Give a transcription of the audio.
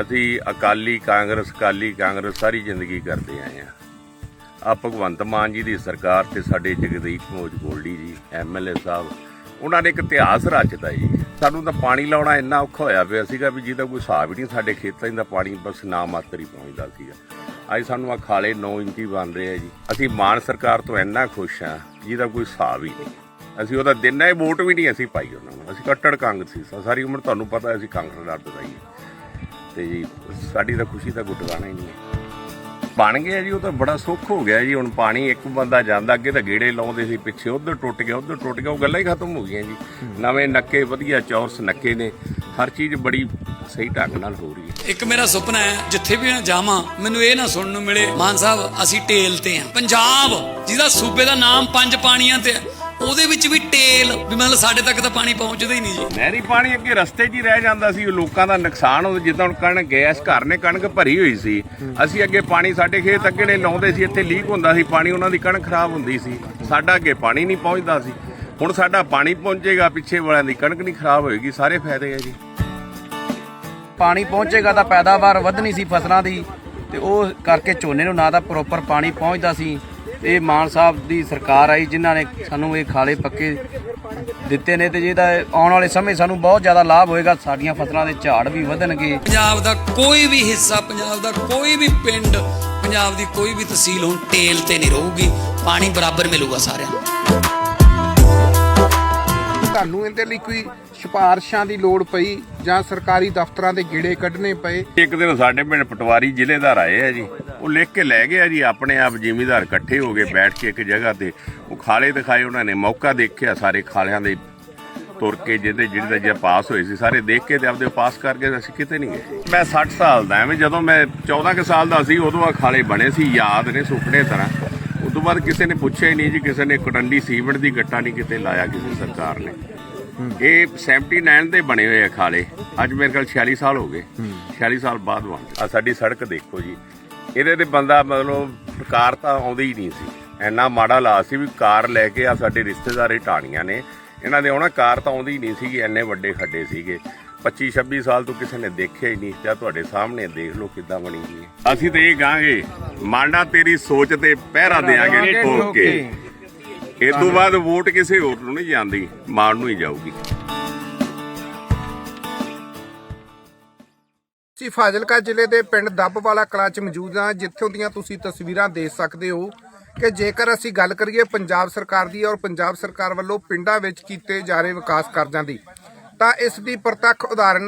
ਅਸੀਂ ਅਕਾਲੀ ਕਾਂਗਰਸ ਅਕਾਲੀ ਕਾਂਗਰਸ ਸਾਰੀ ਜ਼ਿੰਦਗੀ ਕਰਦੇ ਆਏ ਆ ਆ ਭਗਵੰਤ ਮਾਨ ਜੀ ਦੀ ਸਰਕਾਰ ਤੇ ਸਾਡੇ ਜਗਦੀਸ਼ ਮੋਜ ਗੋਲਡੀ ਜੀ ਐਮਐਲਏ ਸਾਹਿਬ, ਉਹਨਾਂ ਨੇ ਇੱਕ ਇਤਿਹਾਸ ਰਚਦਾ ਜੀ। ਸਾਨੂੰ ਤਾਂ ਪਾਣੀ ਲਾਉਣਾ ਇੰਨਾ ਔਖਾ ਹੋਇਆ ਪਿਆ ਸੀਗਾ ਵੀ ਜਿਹਦਾ ਕੋਈ ਹਿਸਾਬ ਹੀ ਨਹੀਂ ਸਾਡੇ ਖੇਤਾਂ 'ਚ ਦਾ ਪਾਣੀ ਬਸ ਨਾ ਮਾਤਰ ਹੀ ਪਹੁੰਚਦਾ ਸੀਗਾ। ਅੱਜ ਸਾਨੂੰ ਆ ਖਾਲੇ 9 ਇੰਚੀ ਬਣ ਰਹੇ ਆ ਜੀ। ਅਸੀਂ ਮਾਨ ਸਰਕਾਰ ਤੋਂ ਇੰਨਾ ਖੁਸ਼ ਆ ਜਿਹਦਾ ਕੋਈ ਹਿਸਾਬ ਹੀ ਨਹੀਂ। ਅਸੀਂ ਉਹਦਾ ਦਿਨ ਹੈ ਵੋਟ ਵੀ ਨਹੀਂ ਅਸੀਂ ਪਾਈ ਉਹਨਾਂ ਨੂੰ। ਅਸੀਂ ਕੱਟੜ ਕਾਂਗਰਸੀ ਸਾਂ। ਸਾਰੀ ਉਮਰ ਤੁਹਾਨੂੰ ਪਤਾ ਅਸੀਂ ਕਾਂਗਰਸ ਨਾਲ ਬਤਾਈ ਤੇ ਜੀ। ਸਾਡੀ ਤਾਂ ਖੁਸ਼ੀ ਦਾ ਗੁੱਟਗਾਣਾ ਹੀ ਨਹੀਂ ਹੈ। ਬਣ ਗਿਆ ਜੀ ਉਹ ਤਾਂ ਬੜਾ ਸੁੱਖ ਹੋ ਗਿਆ ਜੀ। ਹੁਣ ਪਾਣੀ ਇੱਕ ਬੰਦਾ ਜਾਂਦਾ ਅੱਗੇ ਤਾਂ ਗੇੜੇ ਲਾਉਂਦੇ ਸੀ ਪਿੱਛੇ ਉਧਰ ਟੁੱਟ ਗਿਆ ਉਧਰ ਟੁੱਟ ਗਿਆ ਉਹ ਗੱਲਾਂ ਹੀ ਖਤਮ ਹੋ ਗਈਆਂ ਜੀ। ਨਵੇਂ ਨੱਕੇ ਵਧੀਆ ਚੌਰਸ ਨੱਕੇ ਨੇ। ਹਰ ਚੀਜ਼ ਬੜੀ ਸਹੀ ਢੰਗ ਨਾਲ ਹੋ ਰਹੀ ਹੈ। ਇੱਕ ਮੇਰਾ ਸੁਪਨਾ ਹੈ ਜਿੱਥੇ ਵੀ ਮੈਂ ਜਾਵਾਂ ਮੈਨੂੰ ਇਹ ਨਾ ਸੁਣਨ ਨੂੰ ਮਿਲੇ ਮਾਨ ਸਾਹਿਬ ਅਸੀਂ ਟੇਲ ਤੇ ਆ ਪੰਜਾਬ ਜਿਹਦਾ ਸੂਬੇ ਦਾ ਨਾਮ ਪੰਜ ਪਾਣੀਆਂ ਤੇ ਹੈ, ਉਹਦੇ ਵਿੱਚ ਵੀ ਟੇਲ ਵੀ ਮਤਲਬ ਸਾਡੇ ਤੱਕ ਤਾਂ ਪਾਣੀ ਪਹੁੰਚਦਾ ਹੀ ਨਹੀਂ ਜੀ। ਨਹਿਰੀ ਪਾਣੀ ਅੱਗੇ ਰਸਤੇ 'ਚ ਹੀ ਰਹਿ ਜਾਂਦਾ ਸੀ ਉਹ ਲੋਕਾਂ ਦਾ ਨੁਕਸਾਨ ਹੁੰਦਾ ਜਿੱਦਾਂ ਹੁਣ ਕਣਕ ਗੈਸ ਘਰ ਨੇ ਕਣਕ ਭਰੀ ਹੋਈ ਸੀ ਅਸੀਂ ਅੱਗੇ ਪਾਣੀ ਸਾਡੇ ਖੇਤ ਅੱਗੇ ਨੇ ਲਾਉਂਦੇ ਸੀ ਇੱਥੇ ਲੀਕ ਹੁੰਦਾ ਸੀ ਪਾਣੀ ਉਹਨਾਂ ਦੀ ਕਣਕ ਖਰਾਬ ਹੁੰਦੀ ਸੀ। ਸਾਡਾ ਅੱਗੇ ਪਾਣੀ ਨਹੀਂ ਪਹੁੰਚਦਾ ਸੀ। ਹੁਣ ਸਾਡਾ ਪਾਣੀ ਪਹੁੰਚੇਗਾ ਪਿੱਛੇ ਵਾਲਿਆਂ ਦੀ ਕਣਕ ਨਹੀਂ ਖਰਾਬ ਹੋਏਗੀ ਸਾਰੇ ਫਾਇਦੇ ਆ ਜੀ। ਪਾਣੀ ਪਹੁੰਚੇਗਾ ਤਾਂ ਪੈਦਾਵਾਰ ਵਧਣੀ ਸੀ ਫਸਲਾਂ ਦੀ ਤੇ ਉਹ ਕਰਕੇ ਝੋਨੇ ਨੂੰ ਨਾ ਤਾਂ ਪ੍ਰੋਪਰ ਪਾਣੀ ਪਹੁੰਚਦਾ ਸੀ। ਇਹ ਮਾਨ ਸਾਹਿਬ ਦੀ ਸਰਕਾਰ ਆਈ, ਜਿਨ੍ਹਾਂ ਨੇ ਸਾਨੂੰ ਇਹ ਖਾਲੇ ਪੱਕੇ ਦਿੱਤੇ ਨੇ ਤੇ ਜਿਹਦਾ ਆਉਣ ਵਾਲੇ ਸਮੇਂ ਸਾਨੂੰ ਬਹੁਤ ਜ਼ਿਆਦਾ ਲਾਭ ਹੋਏਗਾ, ਸਾਡੀਆਂ ਫਸਲਾਂ ਦੇ ਝਾੜ ਵੀ ਵਧਣਗੇ। ਪੰਜਾਬ ਦਾ ਕੋਈ ਵੀ ਹਿੱਸਾ, ਪੰਜਾਬ ਦਾ ਕੋਈ ਵੀ ਪਿੰਡ, ਪੰਜਾਬ ਦੀ ਕੋਈ ਵੀ ਤਹਿਸੀਲ ਹੁਣ ਤੇਲ ਤੇ ਨਹੀਂ ਰਹੂਗੀ, ਪਾਣੀ ਬਰਾਬਰ ਮਿਲੂਗਾ ਸਾਰਿਆਂ ਨੂੰ। ਤੁਹਾਨੂੰ ਇਹਦੇ ਲਈ ਕੋਈ ਸਿਫਾਰਸ਼ਾਂ ਦੀ ਲੋੜ ਪਈ ਜਾਂ ਸਰਕਾਰੀ ਦਫ਼ਤਰਾਂ ਦੇ ਗੇੜੇ ਕੱਢਣੇ ਪਏ? ਇੱਕ ਦਿਨ ਸਾਡੇ ਪਿੰਡ ਪਟਵਾਰੀ ਜ਼ਿਲ੍ਹੇਦਾਰ ਆਏ ਆ ਜੀ। ਉਹ ਲਿਖ ਕੇ ਲੈ ਗਏ ਜੀ, ਆਪਣੇ ਆਪ ਜ਼ਿਮੀਦਾਰ ਇਕੱਠੇ ਹੋ ਗਏ ਬੈਠ ਕੇ ਇੱਕ ਜਗ੍ਹਾ ਤੇ। ਉਹ ਖਾਲੇ ਦਿਖਾਏ ਉਹਨਾਂ ਨੇ, ਮੌਕਾ ਦੇਖਿਆ ਸਾਰੇ ਖਾਲਿਆਂ ਦੇ ਤੁਰ ਕੇ, ਜਿਹਦੇ ਜਿਹੜੇ ਦਾ ਜੇ ਪਾਸ ਹੋਏ ਸੀ, ਸਾਰੇ ਦੇਖ ਕੇ ਤੇ ਆਪਦੇ ਪਾਸ ਕਰਕੇ ਅਸੀਂ ਕਿਤੇ ਨਹੀਂ ਗਏ। ਮੈਂ 60 ਸਾਲ ਦਾ ਐਵੇਂ, ਜਦੋਂ ਮੈਂ 14 ਕੁ ਸਾਲ ਦਾ ਸੀ, ਉਦੋਂ ਆ ਖਾਲੇ ਬਣੇ ਸੀ, ਯਾਦ ਨੇ ਸੁਪਨੇ ਤਰ੍ਹਾਂ। ਤੋਂ ਬਾਅਦ ਕਿਸੇ ਨੇ ਪੁੱਛਿਆ ਹੀ ਨਹੀਂ ਜੀ, ਕਿਸੇ ਨੇ ਕਟੰਡੀ ਸੀਮਿੰਟ ਦੀ ਗੱਟਾ ਨਹੀਂ ਕਿਤੇ ਲਾਇਆ ਕਿਸੇ ਸਰਕਾਰ ਨੇ। ਇਹ 79 ਦੇ ਬਣੇ ਹੋਏ ਆ ਖਾਲੇ। ਅੱਜ ਮੇਰੇ ਖਿਆਲ 46 ਸਾਲ ਹੋ ਗਏ। 46 ਸਾਲ ਬਾਅਦ ਬਣ ਆ ਸਾਡੀ ਸੜਕ ਦੇਖੋ ਜੀ। ਇਹਦੇ ਤੇ ਬੰਦਾ ਮਤਲਬ ਕਾਰ ਤਾਂ ਆਉਂਦੀ ਹੀ ਨਹੀਂ ਸੀ। ਇੰਨਾ ਮਾੜਾ ਲਾ ਸੀ ਵੀ ਕਾਰ ਲੈ ਕੇ ਆ ਸਾਡੇ ਰਿਸ਼ਤੇਦਾਰੇ ਢਾਣੀਆਂ ਨੇ। ਇਹਨਾਂ ਦੇ ਆਉਣਾ ਕਾਰ ਤਾਂ ਆਉਂਦੀ ਨਹੀਂ ਸੀਗੀ, ਇੰਨੇ ਵੱਡੇ ਖੱਡੇ ਸੀਗੇ। 25 26 ਸਾਲ ਤੋਂ ਕਿਸੇ ਨੇ ਦੇਖਿਆ ਹੀ ਨਹੀਂ। ਜਾਂ ਤੁਹਾਡੇ ਸਾਹਮਣੇ ਦੇਖ ਲਓ ਕਿੱਦਾਂ ਬਣੀ ਹੋਈ ਹੈ। ਅਸੀਂ ਤੇ ਇਹ ਕਹਾਂਗੇ ਮਾਂਡਾ ਤੇਰੀ ਸੋਚ ਤੇ ਪਹਿਰਾ ਦੇਾਂਗੇ ਠੋਕ ਕੇ। ਇਸ ਤੋਂ ਬਾਅਦ ਵੋਟ ਕਿਸੇ ਹੋਰ ਨੂੰ ਨਹੀਂ ਜਾਂਦੀ ਮਾਨ ਨੂੰ ਹੀ ਜਾਊਗੀ। ਅਸੀਂ ਫਾਜ਼ਿਲਕਾ ਜ਼ਿਲ੍ਹੇ ਦੇ ਪਿੰਡ ਦੱਬਵਾਲਾ ਕਲਾਂ 'ਚ ਮੌਜੂਦ ਹਾਂ ਜਿੱਥੋਂ ਦੀਆਂ ਤੁਸੀਂ ਤਸਵੀਰਾਂ ਦੇਖ ਸਕਦੇ ਹੋ ਕਿ ਜੇਕਰ ਅਸੀਂ ਗੱਲ ਕਰੀਏ ਪੰਜਾਬ ਸਰਕਾਰ ਦੀ ਔਰ ਪੰਜਾਬ ਸਰਕਾਰ ਵੱਲੋਂ ਪਿੰਡਾਂ ਵਿੱਚ ਕੀਤੇ ਜਾ ਰਹੇ ਵਿਕਾਸ ਕਾਰਜਾਂ ਦੀ ਤਾਂ ਇਸ ਦੀ ਪ੍ਰਤੱਖ ਉਦਾਹਰਣ